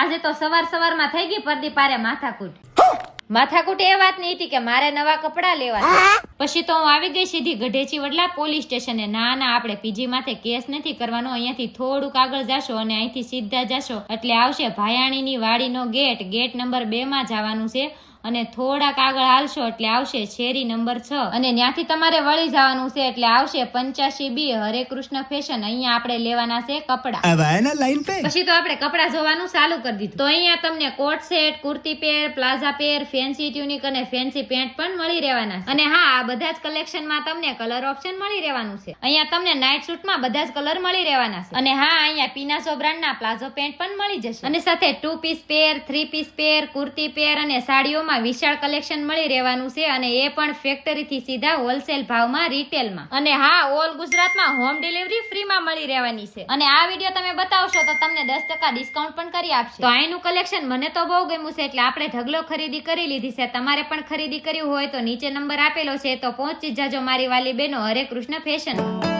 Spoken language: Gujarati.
આજે તો સવાર સવારમાં થઈ ગઈ પરદી પારે માથાકૂટ. માથાકૂટ એ વાત નહીં હતી કે મારે નવા કપડાં લેવા પછી તો હું આવી ગઈ સીધી ગઢેચી વડલા પોલીસ સ્ટેશને. ના ના, આપણે પીજી માથે કેસ નથી કરવાનો, અહીંયાથી થોડુંક આગળ જાશો અને અહીંથી સીધા જાશો. એટલે આવશે ભાયાણીની વાડીનો ગેટ. ગેટ નંબર બે માં જવાનું છે. અને થોડાક આગળ હાલશો એટલે આવશે શેરી નંબર છ. અને ત્યાંથી તમારે વળી જવાનું છે એટલે આવશે પંચ્યાસી બી હરે કૃષ્ણ ફેશન અહીંયા આપણે લેવાના છે કપડા. પછી તો આપણે કપડા જોવાનું ચાલુ કરી દીધું. તો અહીંયા તમને coat set kurti pair palazzo pair fancy tunic અને ફેન્સી પેન્ટ પણ મળી રહેવાના અને હા આ બધા જ કલેક્શનમાં તમને કલર ઓપ્શન મળી રહેવાનું છે. અહીંયા તમને નાઇટ સૂટમાં બધા જ કલર મળી રહેવાના છે. અને હા અહીંયા પીનાસો બ્રાન્ડના પ્લાઝો પેન્ટ પણ મળી જશે. અને સાથે two piece pair three piece pair kurti pair અને સાડીઓમાં વિશાળ કલેક્શન મળી રહેવાનું છે અને એ પણ ફેક્ટરીથી સીધા હોલસેલ ભાવમાં રિટેલમાં અને હા ઓલ ગુજરાતમાં હોમ ડિલિવરી ફ્રીમાં મળી રહેવાની છે. અને આ વીડિયો તમે બતાવશો તો તમને દસ ટકા ડિસ્કાઉન્ટ પણ કરી આપશે. તો અહીંનું કલેક્શન મને તો બહુ ગમ્યું છે, એટલે આપણે ઢગલો ખરીદી કરી લીધી છે. તમારે પણ ખરીદી કરવી હોય તો નીચે નંબર આપેલો છે, તો પહોંચી જજો મારી વાલી બહેનો. હરે કૃષ્ણ ફેશન